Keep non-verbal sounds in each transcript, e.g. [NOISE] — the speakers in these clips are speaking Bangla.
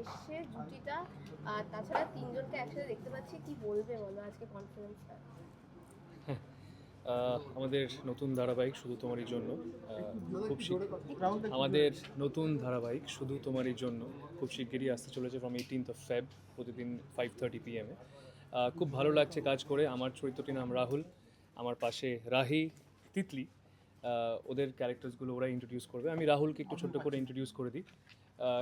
এসছে জুটিটা, আর তাছাড়া তিনজনকে একসাথে দেখতে পাচ্ছি। কি বলবে বলো আজকে কনফারেন্সটা আমাদের নতুন ধারাবাহিক শুধু তোমারই জন্য। খুব আমাদের নতুন ধারাবাহিক শুধু তোমারই জন্য খুব শিগগিরই আসতে চলেছে ফ্রম এইটিনথ অফ ফেব প্রতিদিন ফাইভ থার্টি পি পিএমে খুব ভালো লাগছে কাজ করে। আমার চরিত্রটির নাম রাহুল, আমার পাশে রাহি, তিতলি। ওদের ক্যারেক্টার্সগুলো ওরা ইন্ট্রোডিউস করবে। আমি রাহুলকে একটু ছোট্ট করে ইন্ট্রোডিউস করে দিই।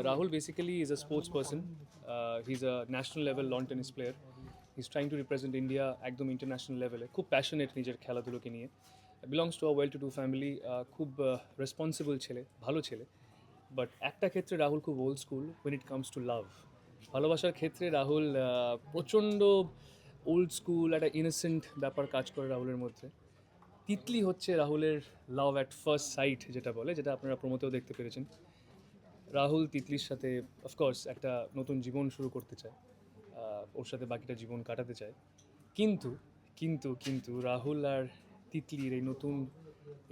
Rahul basically is a sports person he is a national level lawn tennis player he is trying to represent India একদম ইন্টারন্যাশনাল লেভেলে খুব প্যাশনেট নিজের খেলাধুলোকে নিয়ে। Belongs to a well to do family খুব রেসপন্সিবল ছেলে, ভালো ছেলে। বাট একটা ক্ষেত্রে রাহুল খুব old school when it comes to love ভালোবাসার ক্ষেত্রে রাহুল প্রচণ্ড ওল্ড স্কুল একটা ইনোসেন্ট ব্যাপার কাজ করে রাহুলের মধ্যে। তিতলি হচ্ছে রাহুলের লাভ অ্যাট ফার্স্ট সাইট যেটা বলে, যেটা আপনারা প্রমোতেও দেখতে পেরেছেন। রাহুল তিতলির সাথে অফকোর্স একটা নতুন জীবন শুরু করতে চায়। ওর সাথে বাকিটা জীবন কাটাতে চায়। কিন্তু কিন্তু কিন্তু রাহুল আর তিতলির এই নতুন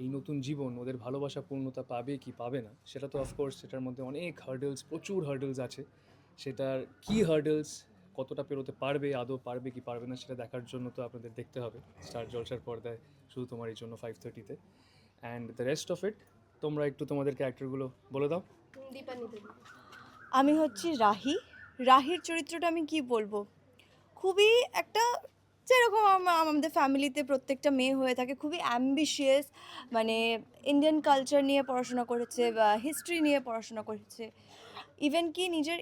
এই নতুন জীবন ওদের ভালোবাসা পূর্ণতা পাবে কি পাবে না, সেটা তো অফকোর্স সেটার মধ্যে অনেক হার্ডেলস প্রচুর হার্ডেলস আছে। সেটার কি হার্ডেলস কতটা পেরোতে পারবে, আদৌ পারবে কি পারবে না, সেটা দেখার জন্য তো আপনাদের দেখতে হবে। স্টার জলসার পর্দায় শুধু তোমার এই জন্য five থার্টিতে and the rest of it তোমরা একটু তোমাদের ক্যারেক্টারগুলো বলে দাও। আমি হচ্ছি রাহি। রাহির চরিত্রটা আমি কি বলব? খুবই একটা যেরকম আমাদের ফ্যামিলিতে প্রত্যেকটা মেয়ে হয়ে থাকে খুবই অ্যাম্বিশিয়াস মানে ইন্ডিয়ান কালচার নিয়ে পড়াশোনা করেছে বা হিস্ট্রি নিয়ে পড়াশোনা করেছে। ইভেন কি নিজের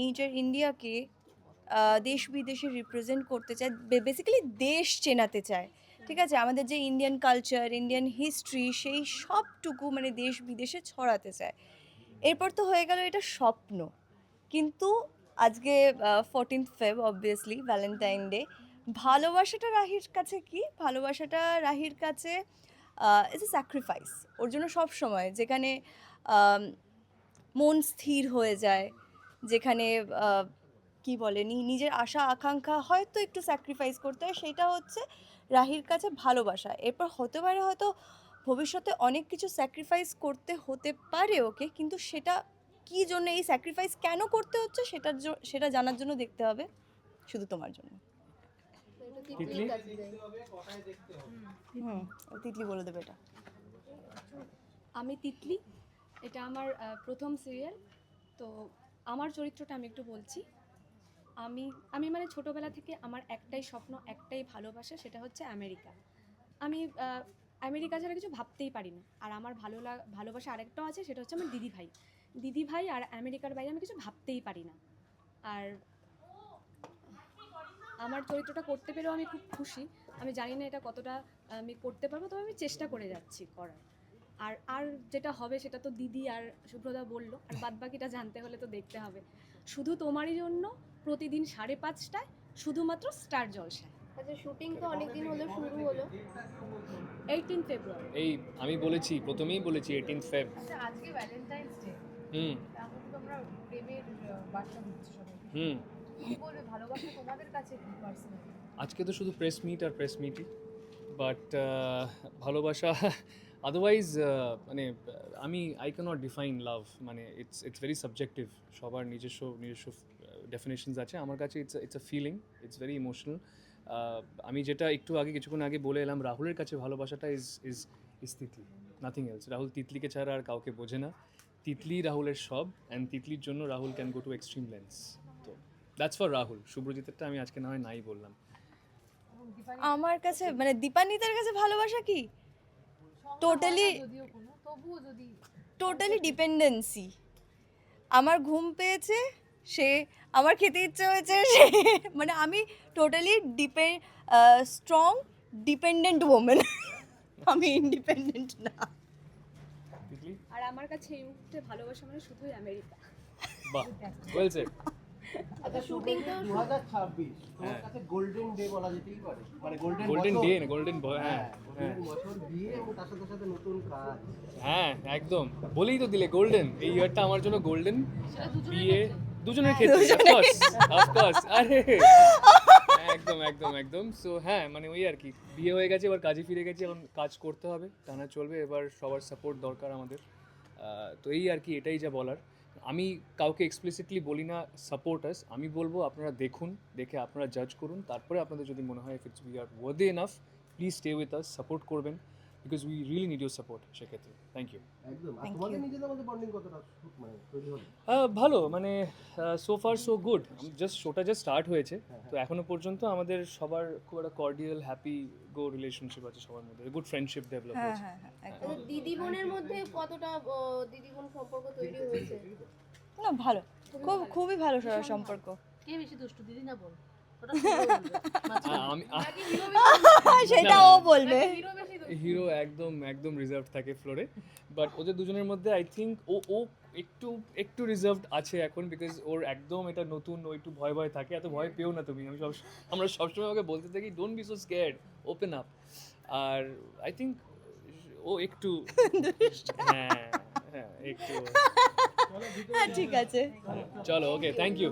নিজের ইন্ডিয়াকে দেশ বিদেশে রিপ্রেজেন্ট করতে চায় বেসিক্যালি দেশ চেনাতে চায়। ঠিক আছে? আমাদের যে ইন্ডিয়ান কালচার ইন্ডিয়ান হিস্ট্রি সেই সবটুকু মানে দেশ বিদেশে ছড়াতে চায়। এরপর তো হয়ে গেল এটা স্বপ্ন। কিন্তু আজকে fourteenth Feb obviously Valentine day ভালোবাসাটা রাহির কাছে কি? ভালোবাসাটা রাহির কাছে ইটস এ স্যাক্রিফাইস ওর জন্য সব সময় যেখানে মন স্থির হয়ে যায়, যেখানে কি বলে নি- নিজের আশা আকাঙ্ক্ষা হয়তো একটু স্যাক্রিফাইস করতে হয় সেটা হচ্ছে রাহির কাছে ভালোবাসা। এরপর হতে পারে হয়তো ভবিষ্যতে অনেক কিছু স্যাক্রিফাইস করতে হতে পারে ওকে কিন্তু সেটা কি জন্য এই স্যাক্রিফাইস কেন করতে হচ্ছে সেটার সেটা জানার জন্য দেখতে হবে শুধু তোমার জন্য। হুম ও তিতলি বলে দেবে এটা। আমি তিতলি এটা আমার প্রথম সিরিয়াল তো আমার চরিত্রটা আমি একটু বলছি। আমি আমি মানে ছোটোবেলা থেকে আমার একটাই স্বপ্ন, একটাই ভালোবাসা সেটা হচ্ছে আমেরিকা। আমি আমেরিকা ছাড়া কিছু ভাবতেই পারি না। আর আমার ভালো ভালোবাসা আরেকটাও আছে, সেটা হচ্ছে আমার দিদি ভাই। দিদি ভাই আর আমেরিকার বাইরে আমি কিছু ভাবতেই পারি না। আর আমার চরিত্রটা করতে পেরেও আমি খুব খুশি। আমি জানি না এটা কতটা, আমি করতে পারব, তবে আমি চেষ্টা করে যাচ্ছি করার। আর আর যেটা হবে সেটা তো দিদি আর শুভ্রদা বলল আর বাদ বাকিটা জানতে হলে তো দেখতে হবে। শুধু তোমারই জন্য প্রতিদিন সাড়ে পাঁচটায় শুধুমাত্র স্টার জলসায়। আচ্ছা শুটিং তো অনেকদিন হলো শুরু হলো। এইটিন ফেব্রুয়ারি এই আমি বলেছি প্রথমেই বলেছি এইটিনথ ফেব আচ্ছা আজকে ভ্যালেন্টাইন্স ডে হুম। এখন তো আমরা প্রেমের বার্তা দিচ্ছি সবাই। হুম। কি বলবে ভালোবাসা তোমাদের কাছে কি পার্সোনালি আজকে তো শুধু প্রেস মিট আর প্রেস মিটই বাট ভালোবাসা আদারওয়াইজ মানে আমি আই ক্যানট ডিফাইন লাভ মানে ইটস ইটস ভেরি সাবজেক্টিভ সবার নিজস্ব নিজস্ব ডেফিনেশনস আছে। আমার কাছে it's it's a feeling it's very emotional আমি যেটা একটু আগে, কিছুক্ষণ আগে বলে এলাম, রাহুলের কাছে ভালোবাসাটা is is is Titli. Nothing else Rahul তিতলিকে ছাড়া আর কাউকে বোঝে না। তিতলি রাহুলের সব অ্যান্ড তিতলির জন্য Rahul can go to extreme lengths তো দ্যাটস ফর রাহুল। শুভ্রজিতেরটা আমি আজকে না হয় নাই বললাম। আমার কাছে মানে দীপান্বিতার কাছে ভালোবাসা কি? তবুও যদি টোটালি ডিপেন্ডেন্সি আমার ঘুম পেয়েছে সে আমার খেতে ইচ্ছে হয়েছে সে মানে আমি টোটালি ডিপে স্ট্রং ডিপেন্ডেন্ট ওমেন আমি ইন্ডিপেন্ডেন্ট না। আর আমার কাছে এই মুহূর্তে ভালোবাসা মানে শুধুই আমেরিকা। বাহ ওয়েল সেড আচ্ছা তোমার হ্যাঁ। কাছে গোল্ডেন ডে বলা যেতেই পারে। মানে গোল্ডেন গোল্ডেন ডে না গোল্ডেন হ্যাঁ হ্যাঁ হ্যাঁ। গোল্ডেন বছর দিয়ে এবং তার সাথে সাথে নতুন কাজ। হ্যাঁ একদম। বলেই তো দিলে গোল্ডেন এই ইয়ারটা আমার জন্য গোল্ডেন বিয়ে দুজনের ক্ষেত্রে অফকোর্স অফকোর্স আরে। একদম একদম একদম। সো হ্যাঁ মানে ওই আর কি। বিয়ে হয়ে গেছে এবার কাজে ফিরে গেছে এখন কাজ করতে হবে। টানা চলবে এবার সবার সাপোর্ট দরকার আমাদের। তো এই আর কি এটাই যা বলার। আমি কাউকে এক্সপ্লিসিটলি বলি না সাপোর্টার্স আমি বলব আপনারা দেখুন, দেখে আপনারা জাজ করুন। তারপরে আপনাদের যদি মনে হয় if it's we are worthy enough please stay with us support করবেন। Because we really need your support সেক্ষেত্রে থ্যাংক ইউ একদম। আর তোমাদের নিজেদের মধ্যে বন্ডিং কতটা মানে তৈরি হলো? ভালো মানে so far so good just শোটা জাস্ট স্টার্ট হয়েছে। হ্যাঁ, তো এখনও পর্যন্ত আমাদের সবার খুব একটা কর্ডিয়াল হ্যাপি গো রিলেশনশিপ আছে সবার মধ্যে। গুড ফ্রেন্ডশিপ ডেভেলপ হ্যাঁ হয়েছে। হ্যাঁ হ্যাঁ দিদি বোনের মধ্যে কতটা দিদি বোন সম্পর্ক তৈরি হয়েছে? না ভালো। খুব খুবই ভালো সম্পর্ক। কে বেশি দুষ্টু দিদি না বোন? সেটা ও বলবে হিরো বেশি দুষ্টু হিরো একদম একদম রিজার্ভ থাকে ফ্লোরে বাট ওদের দুজনের মধ্যে আই থিঙ্ক ও ও একটু একটু রিজার্ভড আছে এখন বিকজ ওর একদম এটা নতুন ও একটু ভয় ভয় থাকে। এত ভয় পেও না তুমি। আমি সব আমরা সবসময় ওকে বলতে থাকি don't be so scared open up R I think ও একটু হ্যাঁ হ্যাঁ একটু। হ্যাঁ [LAUGHS] ঠিক আছে। চলো ওকে থ্যাংক ইউ